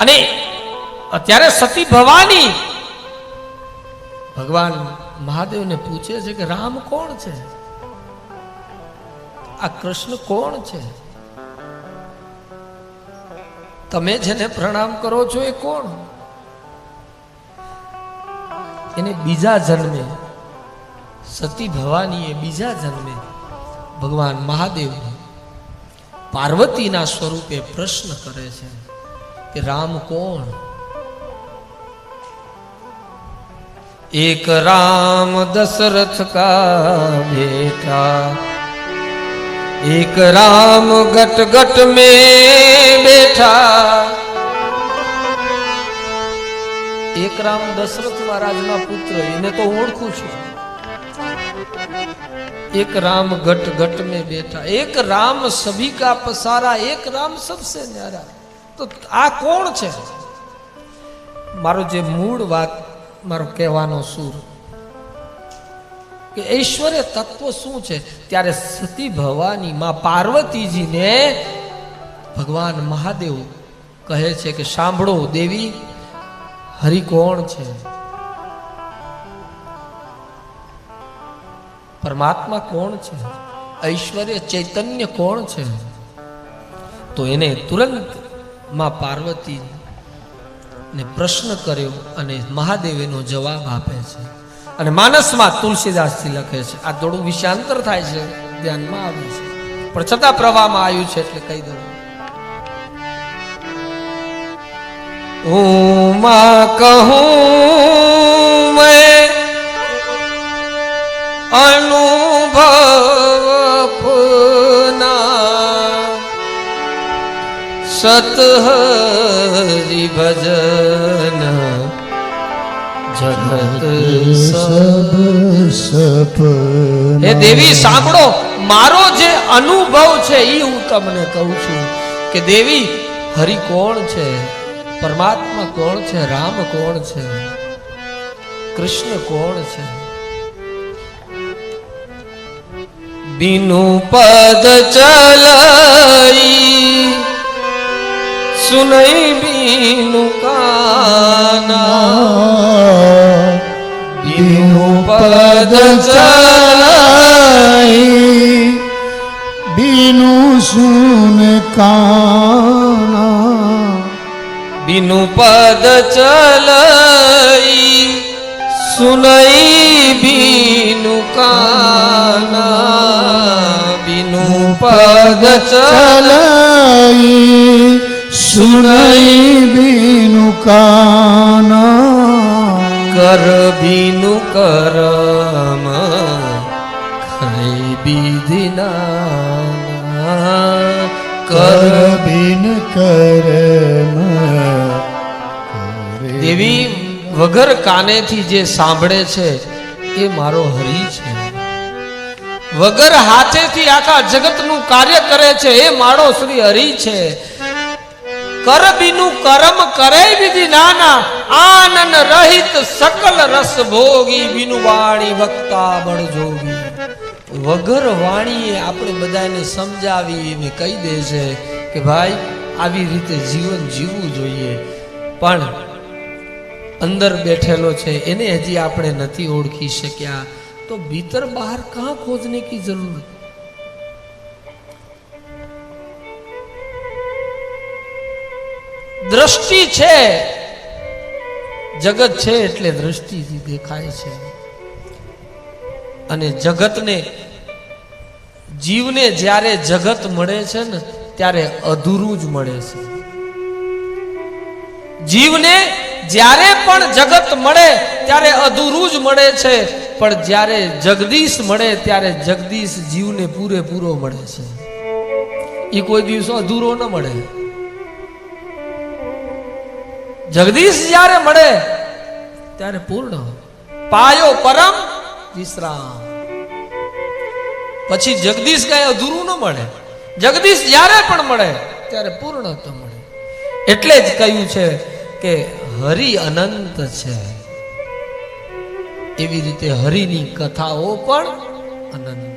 અને અત્યારે સતી ભવાની. ભગવાન મહાદેવને પૂછે છે કે રામ કોણ છે? આ કૃષ્ણ કોણ છે? તમે જેને પ્રણામ કરો છો એ કોણ? એને બીજા જન્મે, સતી ભવાનીએ બીજા જન્મે ભગવાન મહાદેવને પાર્વતીના સ્વરૂપે પ્રશ્ન કરે છે. કે રામ કોણ એક રામ દશરથ કા બેટા એક રામ ગટ ગટ में બેઠા એક રામ દશરથ મહારાજના પુત્ર એને તો હું ઓળખું છું एक राम घट घट में बैठा एक राम सभी का पसारा एक राम सबसे न्यारा તો આ કોણ છે? મારો જે મૂળ વાત, મારો કહેવાનો સુર, કે ઐશ્વર્ય તત્વ શું છે? ત્યારે સતી ભવાની માં પાર્વતીજીને ભગવાન મહાદેવ કહે છે કે, સાંભળો દેવી, હરિ કોણ છે? પરમાત્મા કોણ છે? ઐશ્વર્ય ચૈતન્ય કોણ છે? તો એને તુરંત માં પાર્વતી ને પ્રશ્ન કર્યો અને મહાદેવ એનો જવાબ આપે છે. અને માનસમાં તુલસીદાસજી લખે છે, આ થોડું વિષયાંતર થાય છે, ધ્યાનમાં આવે છે. પણ છતાં પ્રવાહમાં આવ્યું છે એટલે કહી દઉં. હું માં કહું, મેં અનુભવ સત હરિ ભજન જગત સબ સપના હે દેવી સાંભળો મારો જે અનુભવ છે એ હું તમને કહું છું કે દેવી, હરિ કોણ છે? પરમાત્મા કોણ છે? રામ કોણ છે? કૃષ્ણ કોણ છે? બિનુ પદ ચલઈ સુનઈ બીનું કાના બીનું પદ ચલાઈ બીનું સુન કાના બીનું પદ ચલઈ સુનઈ બીનું કાના બીનું પદ ચલ ચલાઈ સુનઈ બીનું કાના કર બીનું કરમ ખાઈ બીધીના ના કર બિન કરમ દેવી વગર કાનેથી જે સાંભળે છે એ મારો હરી છે. વગર હાથેથી આખા જગતનું કાર્ય કરે છે એ મારો શ્રી હરિ છે. કર બીનું કરમ કરે વિધિ નાના, આનંદ રહિત સકલ રસ ભોગી બીનું વાણી વક્તા બળ જોગી. વગર વાણીએ આપણે બધાને સમજાવી એને કહી દે છે કે ભાઈ, આવી રીતે જીવન જીવવું જોઈએ. પણ અંદર બેઠેલો છે, એને હજી આપણે નથી ઓળખી શક્યા. તો ભીતર બહાર કાં ખોજને કી જરૂર દ્રષ્ટિ છે. જગત છે એટલે દ્રષ્ટિથી દેખાય છે. અને જગતને, જીવને જ્યારે જગત મળે છે ને, ત્યારે અધૂરું જ મળે છે. જીવને જ્યારે પણ જગત મળે, ત્યારે અધૂરું જ મળે છે. પણ જ્યારે જગદીશ મળે, ત્યારે જગદીશ જીવને પૂરેપૂરો મળે છે. એ કોઈ દિવસો અધૂરો ન મળે. જગદીશ જ્યારે મળે ત્યારે પૂર્ણ પાયો પરમ વિશ્રામ. પછી જગદીશ કઈ અધૂરું ન મળે. જગદીશ જ્યારે પણ મળે ત્યારે પૂર્ણ તો મળે. એટલે જ કહ્યું છે કે હરિ અનંત છે. એવી રીતે હરિની કથાઓ પણ અનંત